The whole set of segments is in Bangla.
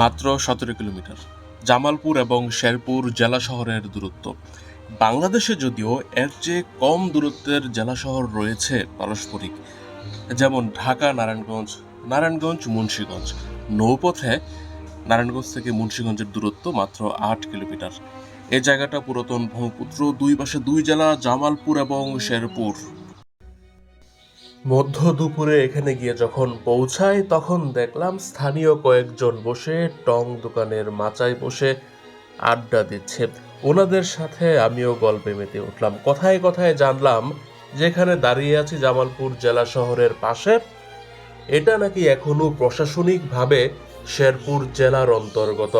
মাত্র সতেরো কিলোমিটার। জামালপুর এবং শেরপুর জেলা শহরের দূরত্ব। বাংলাদেশে যদিও এর চেয়ে কম দূরত্বের জেলা শহর রয়েছে পারস্পরিক, যেমন ঢাকা, নারায়ণগঞ্জ নারায়ণগঞ্জ, মুন্সীগঞ্জ। নৌপথে নারায়ণগঞ্জ থেকে মুন্সীগঞ্জের দূরত্ব মাত্র আট কিলোমিটার। এই জায়গাটা পুরাতন ব্রহ্মপুত্র, দুই পাশে দুই জেলা, জামালপুর এবং শেরপুর। মধ্য দুপুরে এখানে গিয়ে যখন পৌঁছাই তখন দেখলাম স্থানীয় কয়েকজন বসে টং দোকানের মাচায় বসে আড্ডা দিচ্ছে। ওনাদের সাথে আমিও গল্পে মেতে উঠলাম। কথায় কথায় জানলাম, যেখানে দাঁড়িয়ে আছি জামালপুর জেলা শহরের পাশে, এটা নাকি এখনও প্রশাসনিকভাবে শেরপুর জেলার অন্তর্গত।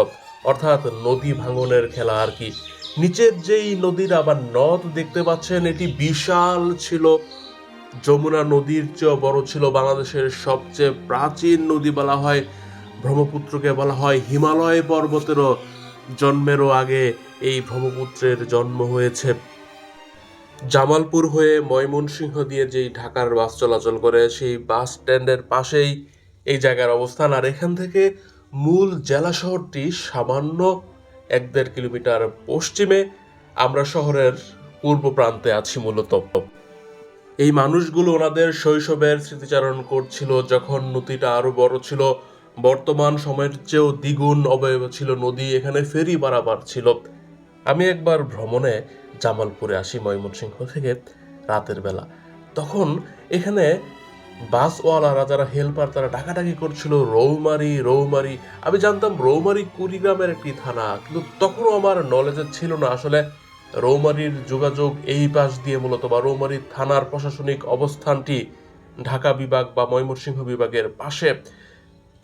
অর্থাৎ নদী ভাঙনের খেলা আর কি। নিচের যেই নদীর আবার নদ দেখতে পাচ্ছেন, এটি বিশাল ছিল। যমুনা নদীর চেয়েও বড় ছিল বাংলাদেশের সবচেয়ে প্রাচীন নদী বলা হয়, ব্রহ্মপুত্রকে বলা হয় হিমালয় পর্বতেরও জন্মেরও আগে এই ব্রহ্মপুত্রের জন্ম হয়েছে। জামালপুর হয়ে ময়মনসিংহ দিয়ে যেই ঢাকার বাস চলাচল করে, সেই বাস স্ট্যান্ডের পাশেই এই জায়গার অবস্থান। আর এখান থেকে মূল জেলা শহরটি সামান্য এক দেড় কিলোমিটার পশ্চিমে, আমরা শহরের পূর্ব প্রান্তে আছি মূলত। এই মানুষগুলো ওনাদের শৈশবের স্মৃতিচারণ করছিল যখন নদীটা আরও বড় ছিল। বর্তমান সময়ের চেয়েও দ্বিগুণ অবয়ব ছিল নদী, এখানে ফেরি বারাবার ছিল। আমি একবার ভ্রমণে জামালপুরে আসি ময়মনসিংহ থেকে রাতের বেলা। তখন এখানে বাসওয়ালারা যারা হেল্পার, তারা ডাকাডাকি করছিল, রৌমারি রৌমারি। আমি জানতাম রৌমারি কুড়িগ্রামের একটি থানা, কিন্তু তখনও আমার নলেজে ছিল না। আসলে রৌমারির যোগাযোগ এই পাশ দিয়ে মূলত বা রৌমারি থানার প্রশাসনিক অবস্থানটি ঢাকা বিভাগ বা ময়মনসিংহ বিভাগের পাশে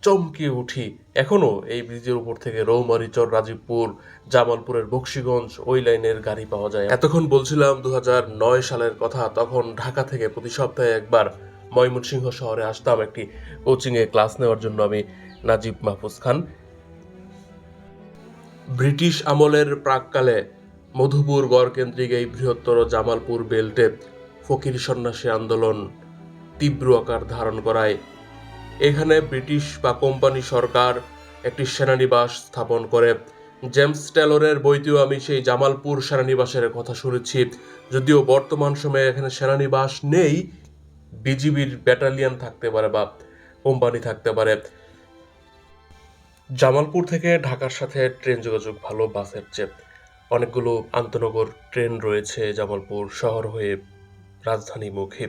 চমকে উঠি। এখনও এই ব্রিজের উপর থেকে রৌমারি চর রাজীবপুর, জামালপুরের বক্সিগঞ্জ ওই লাইনের গাড়ি পাওয়া যায়। এতক্ষণ বলছিলাম দু নয় সালের কথা, তখন ঢাকা থেকে প্রতি সপ্তাহে একবার ময়মনসিংহ শহরে আসতাম একটি কোচিংয়ে ক্লাস নেওয়ার জন্য আমি নাজিব মাহফুজ খান। ব্রিটিশ আমলের প্রাককালে মধুপুর গড়কেন্দ্রিক এই বৃহত্তর জামালপুর বেল্টে ফকির সন্ন্যাসী আন্দোলন তীব্র আকার ধারণ করায়। এখানে ব্রিটিশ বা কোম্পানি সরকার একটি সেনানিবাস স্থাপন করে। জেমস টেলরের বইতেও আমি সেই জামালপুর সেনানিবাসের কথা শুনেছি। যদিও বর্তমান সময়ে এখানে সেনানিবাস নেই, বিজিবির ব্যাটালিয়ান থাকতে পারে বা কোম্পানি থাকতে পারে। জামালপুর থেকে ঢাকার সাথে ট্রেন যোগাযোগ ভালো বাসের চেয়ে। অনেকগুলো আন্তনগর ট্রেন রয়েছে জামালপুর শহর হয়ে রাজধানী মুখে।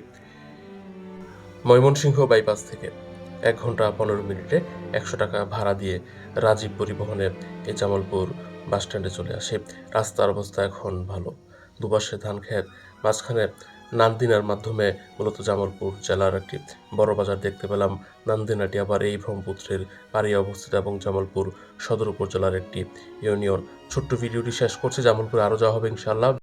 ময়মনসিংহ বাইপাস থেকে এক ঘণ্টা পনেরো মিনিটে একশো টাকা ভাড়া দিয়ে রাজীব পরিবহনে এই জামালপুর বাসস্ট্যান্ডে চলে আসে। রাস্তার অবস্থা এখন ভালো। দুপাশে ধান খেত মাঝখানে নান্দিনার মাধ্যমে মূলত জামালপুর জেলার একটি বড় বাজার দেখতে পেলাম। নান্দিনাটি আবার এই ব্রহ্মপুত্রের পাড়ে অবস্থিত এবং জামালপুর সদর উপজেলার একটি ইউনিয়ন। ছোট্ট ভিডিওটি শেষ করছে। জামালপুর আরও যাওয়া হবে ইনশাল্লাহ